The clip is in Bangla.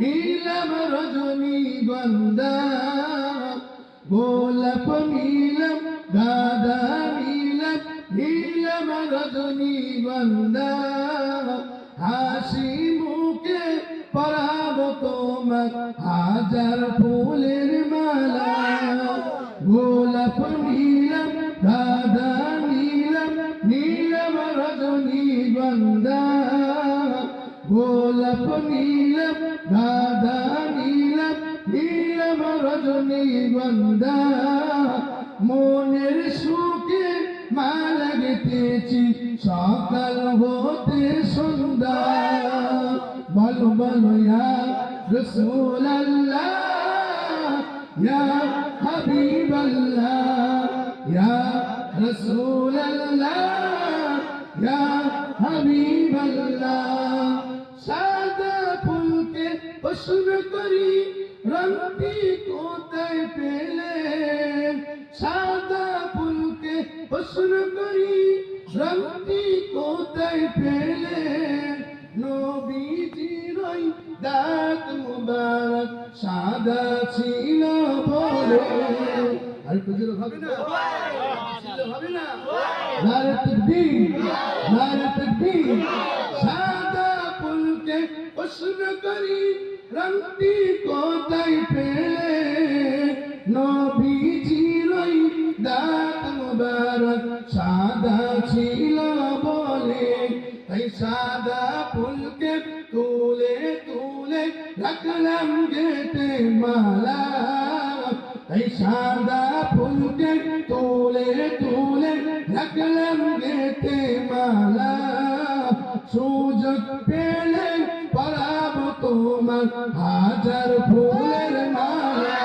নীলম রজনী গন্ধা গোলাপ নীলম, গাদা নীলম নীলম রজনী গন্ধা হাসি মুখে পরাব তোমার হাজার ফুলের মালা। গোলাপ নীলম, গাদা নীলম নীলম রজনী গন্ধা গোলাপ নীলম গাদা নীলম নীলম রজনী গন্ধা। মনের সুখে মালা গেতেছি সকাল হতে সন্ধ্যা। বলো বলো, ইয়া রসুল আল্লাহ ইয়া হাবিব আল্লাহ ইয়া রসুল আল্লাহ প্রশ্ন করি, রংটি কোথায় পেলে সাদা ফুলকে প্রশ্ন করি, রংটি কোথায় পেলে নবীজির দাঁত মুবারক সাদা ছিল বলে। আর পুজোর হবে না? হবে না? নারে তকবীর নারে তকবীর। সাদা ফুলকে প্রশ্ন করি রংটি কোথায় পেলে নবীজির দাঁত মুবারক সাদা ছিল বলে। তাই সাদা ফুলকে তুলে তুলে রাখলাম গেটে মালা। এই সাদা ফুলকে তুলে তুলে রাখলাম গেতে মালা। সুযোগ পেলে ফুলের মালা